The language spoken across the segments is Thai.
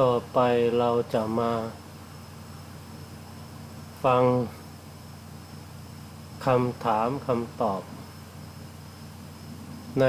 ต่อไปเราจะมา ฟังคำถามคำตอบ ใน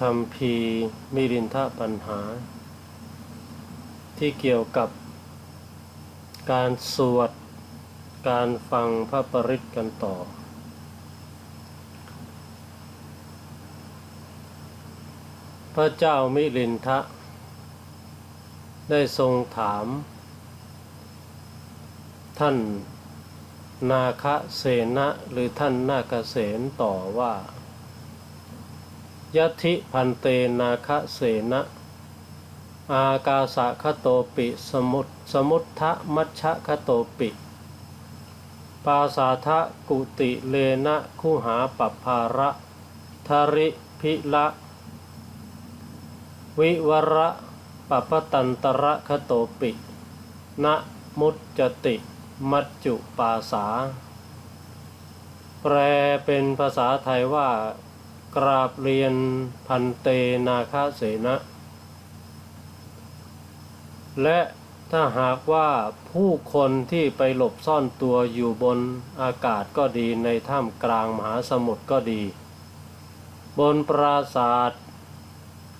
คำพีมิรินทปัญหา ที่เกี่ยวกับ การสวด การฟังพระปริตกันต่อ พระเจ้ามิลินทะ ได้ทรงถาม ท่านนาคเสนะหรือท่านนาคเสนต่อว่ายธิพันเตนาคเสนะอากาสะคโตปิสมุตสมุทธมัชชะคโตปิ ปาสาทะกุติเลนะคุหาปปภาระทริพิละ วิวระ ปปตันตระคโตปิ นะมุจจติ มัจจุปาสา แปลเป็นภาษาไทยว่า กราบเรียนพันเตนาคาเสนะ และถ้าหากว่าผู้คนที่ไปหลบซ่อนตัวอยู่บนอากาศก็ดีในถ้ำกลางมหาสมุทรก็ดี บนปราสาท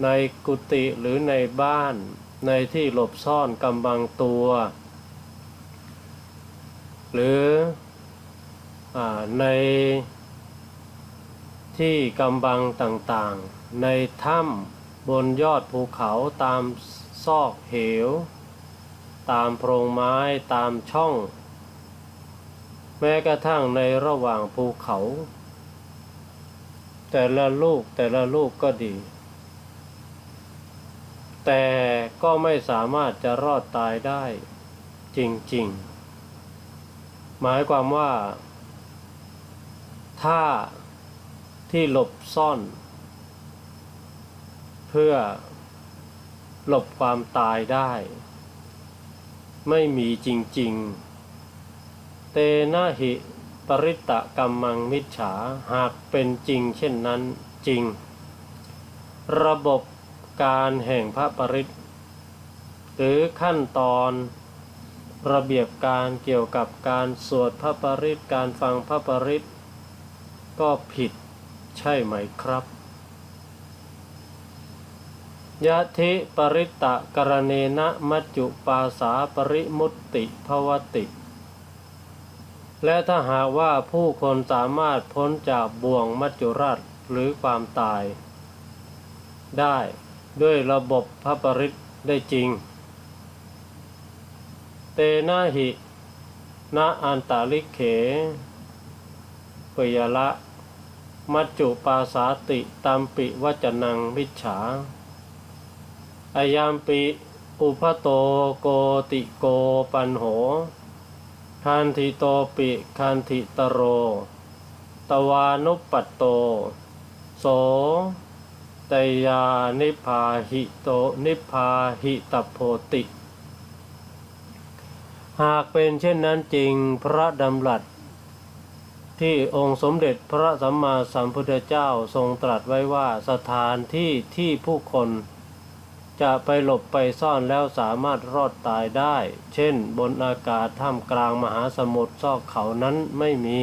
ในกุฏิหรือในบ้าน ในที่หลบซ่อนกำบังตัว หรืออในที่กำบังต่างๆ ในถ้ำบนยอดภูเขาตามซอกเหว ตามโพรงไม้ตามช่อง แม้กระทั่งในระหว่างภูเขา แต่ละลูกแต่ละลูกก็ดี แต่ก็ไม่สามารถจะรอดตายได้จริงๆ หมายความว่า ถ้าที่หลบซ่อน เพื่อหลบความตายได้ ไม่มีจริงๆ เตนะหิปริตะกัมมังมิจฉาหากเป็นจริงเช่นนั้นจริง ระบบ การแห่งพระปริตหรือขั้นตอนระเบียบการเกี่ยวกับการสวดพระปริตการฟังพระปริตก็ผิดใช่ไหมครับยะธิปริตตะกรณีนะมัจจุปาสาปริมุตติภวติ และถ้าหากว่าผู้คนสามารถพ้นจากบ่วงมัจจุราชหรือความตาย ได้ ด้วยระบบพระปริตได้จริง เตนะหินะอันตาลิเขปยละมัจจุปาสาติตัมปิวจนังมิจฉาอายามปิอุพโตโกติโกปันโหคันธิโตปิคันธิตโร ตวานุปปัตโต โส ตยานิพาหิโตนิพาหิตโพติ หากเป็นเช่นนั้นจริงพระดำรัส ที่องค์สมเด็จพระสัมมาสัมพุทธเจ้าทรงตรัสไว้ว่าสถานที่ที่ผู้คนจะไปหลบไปซ่อนแล้วสามารถรอดตายได้ เช่นบนอากาศท่ามกลางมหาสมุทรซอกเขานั้นไม่มี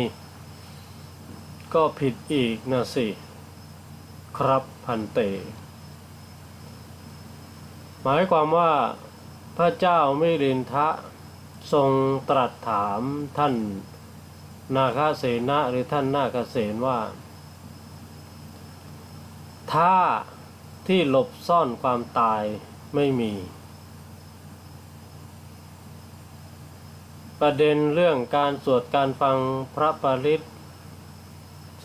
ก็ผิดอีกนะสิ ครับพันเต หมายความว่าพระเจ้ามิรินทะทรงตรัสถามท่านนาคเสนะหรือท่านนาคเสนว่า ถ้าที่หลบซ่อนความตายไม่มี ประเด็นเรื่องการสวดการฟังพระปริต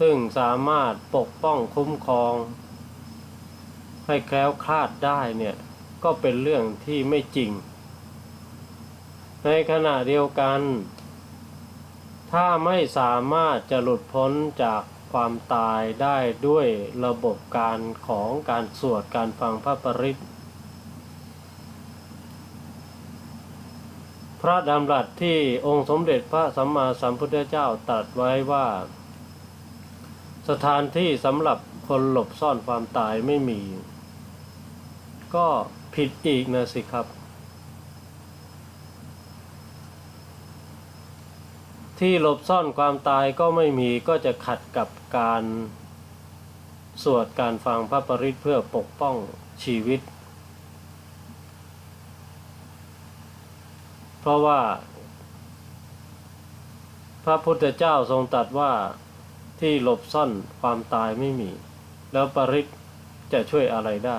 ซึ่งสามารถปกป้องคุ้มครอง ให้แคล้วคลาดได้เนี่ย ก็เป็นเรื่องที่ไม่จริง ในขณะเดียวกัน ถ้าไม่สามารถจะหลุดพ้นจากความตายได้ด้วยระบบการของการสวดการฟังพระปริตพระดำรัสที่องค์สมเด็จพระสัมมาสัมพุทธเจ้าตรัสไว้ว่า สถานที่สำหรับคนหลบซ่อนความตายไม่มี ก็ผิดอีกนะสิครับ ที่หลบซ่อนความตายก็ไม่มีก็จะขัดกับการ สวดการฟังพระปริตเพื่อปกป้องชีวิต เพราะว่า พระพุทธเจ้าทรงตรัสว่า ที่หลบซ่อนความตายไม่มี แล้วปริตจะช่วยอะไรได้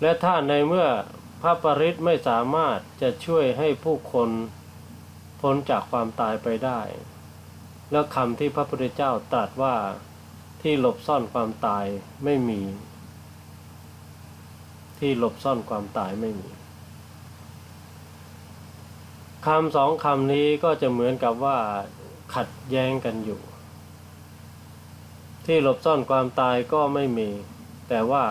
และถ้าในเมื่อพระปริตไม่สามารถจะช่วยให้ผู้คนพ้นจากความตายไปได้ แล้วคำที่พระพุทธเจ้าตรัสว่าที่หลบซ่อนความตายไม่มี ที่หลบซ่อนความตายไม่มีคำสองคำนี้ก็จะเหมือนกับว่า ขัดแย้งกันอยู่ ที่หลบซ่อนความตายก็ไม่มี แต่ว่า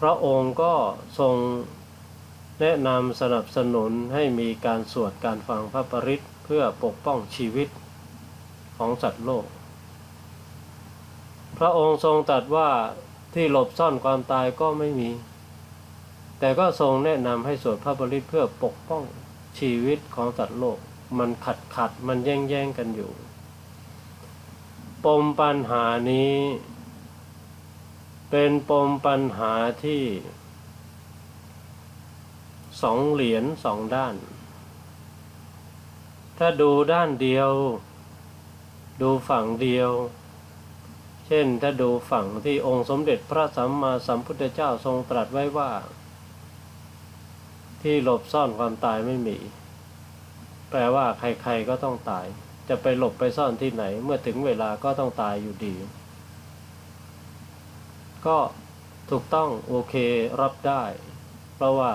พระองค์ก็ทรงแนะนำสนับสนุนให้มีการสวดการฟังพระปริตเพื่อปกป้องชีวิตของสัตว์โลก พระองค์ทรงตรัสว่าที่หลบซ่อนความตายก็ไม่มี แต่ก็ทรงแนะนำให้สวดพระปริตเพื่อปกป้องชีวิตของสัตว์โลก มันขัดขัดมันแย่งแย่งกันอยู่ ปมปัญหานี้ เป็นปมปัญหาที่สองเหรียญสองด้าน ถ้าดูด้านเดียว ดูฝั่งเดียว เช่นถ้าดูฝั่งที่องค์สมเด็จพระสัมมาสัมพุทธเจ้าทรงตรัสไว้ว่า ที่หลบซ่อนความตายไม่มี แปลว่าใครๆก็ต้องตาย จะไปหลบไปซ่อนที่ไหน เมื่อถึงเวลาก็ต้องตายอยู่ดี ก็ถูกต้องโอเครับได้ เพราะว่า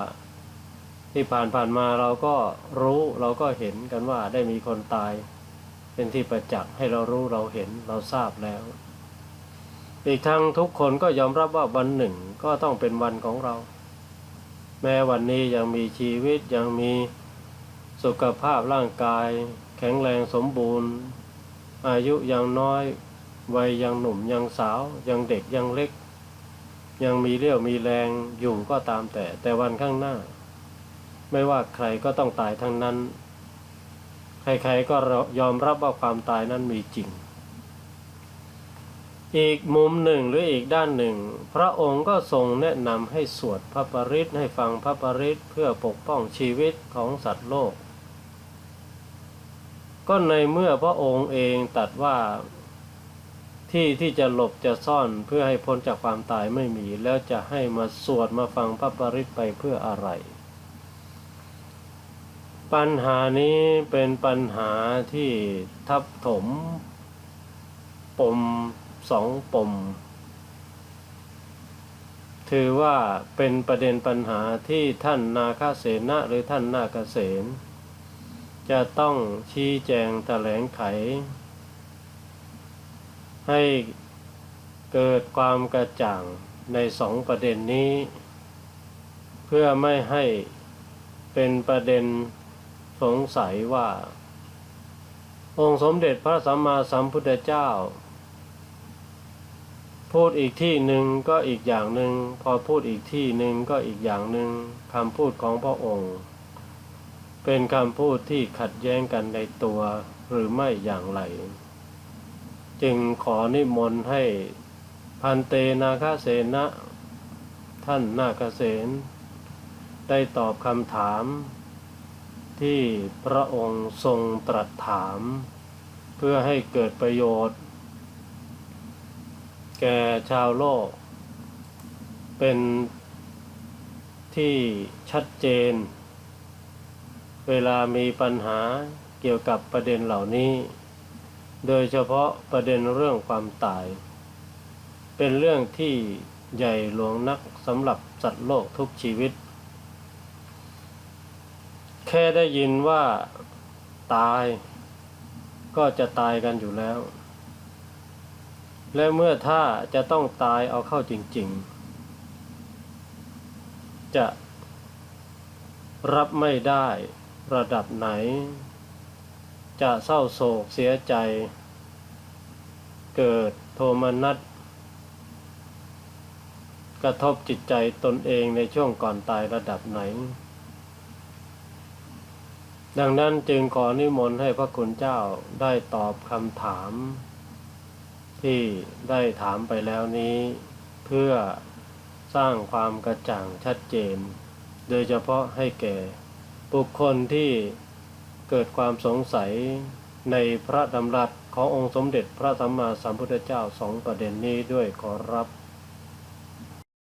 ที่ผ่านผ่านมาเราก็รู้เราก็เห็นกันว่าได้มีคนตาย เป็นที่ประจักษ์ให้เรารู้เราเห็นเราทราบแล้ว อีกทั้งทุกคนก็ยอมรับว่าวันหนึ่งก็ต้องเป็นวันของเรา แม้วันนี้ยังมีชีวิตยังมี สุขภาพร่างกาย แข็งแรงสมบูรณ์ อายุยังน้อย วัยยังหนุ่มยังสาว ยังเด็กยังเล็ก ยังมีเรี่ยวมีแรงอยู่ก็ตามแต่ แต่วันข้างหน้า ไม่ว่าใครก็ต้องตายทั้งนั้น ใครๆก็ยอมรับว่าความตายนั้นมีจริง อีกมุมหนึ่งหรืออีกด้านหนึ่ง พระองค์ก็ทรงแนะนำให้สวดพระปริตให้ฟังพระปริตเพื่อปกป้องชีวิตของสัตว์โลก ก็ในเมื่อพระองค์เองตรัสว่าที่ที่จะหลบจะซ่อนเพื่อให้พ้นจากความตายไม่มี แล้วจะให้มาสวดมาฟังพระปริตไปเพื่ออะไร ปัญหานี้เป็นปัญหาที่ทับถม ปมสองปม ถือว่าเป็นประเด็นปัญหาที่ท่านนาคเสนะหรือท่านนาคเสน จะต้องชี้แจงแถลงไข ให้เกิดความกระจ่างในสองประเด็นนี้ เพื่อไม่ให้เป็นประเด็นสงสัยว่า องค์สมเด็จพระสัมมาสัมพุทธเจ้า พูดอีกที่หนึ่งก็อีกอย่างหนึ่งพอพูดอีกที่หนึ่งก็อีกอย่างหนึ่งคำพูดของพระองค์ เป็นคำพูดที่ขัดแย้งกันในตัวหรือไม่อย่างไร จึงขอนิมนต์ให้พันเตนาคเสนะท่านนาคเสนได้ตอบคำถาม ที่พระองค์ทรงตรัสถาม เพื่อให้เกิดประโยชน์ แก่ชาวโลก เป็นที่ชัดเจน เวลามีปัญหาเกี่ยวกับประเด็นเหล่านี้ โดยเฉพาะประเด็นเรื่องความตาย เป็นเรื่องที่ใหญ่หลวงนักสำหรับสัตว์โลกทุกชีวิต แค่ได้ยินว่าตาย ก็จะตายกันอยู่แล้ว และเมื่อถ้าจะต้องตายเอาเข้าจริง ๆ จะรับไม่ได้ ระดับไหน จะเศร้าโศกเสียใจ เกิดโทมนัสกระทบจิตใจตนเองในช่วงก่อนตายระดับไหน ดังนั้นจึงขอนิมนต์ให้พระคุณเจ้าได้ตอบคำถาม ที่ได้ถามไปแล้วนี้ เพื่อสร้างความกระจ่างชัดเจน โดยเฉพาะให้แก่ บุคคลที่เกิดความสงสัยในพระดำรัสขององค์สมเด็จพระสัมมาสัมพุทธเจ้าสองประเด็นนี้ด้วยขอรับ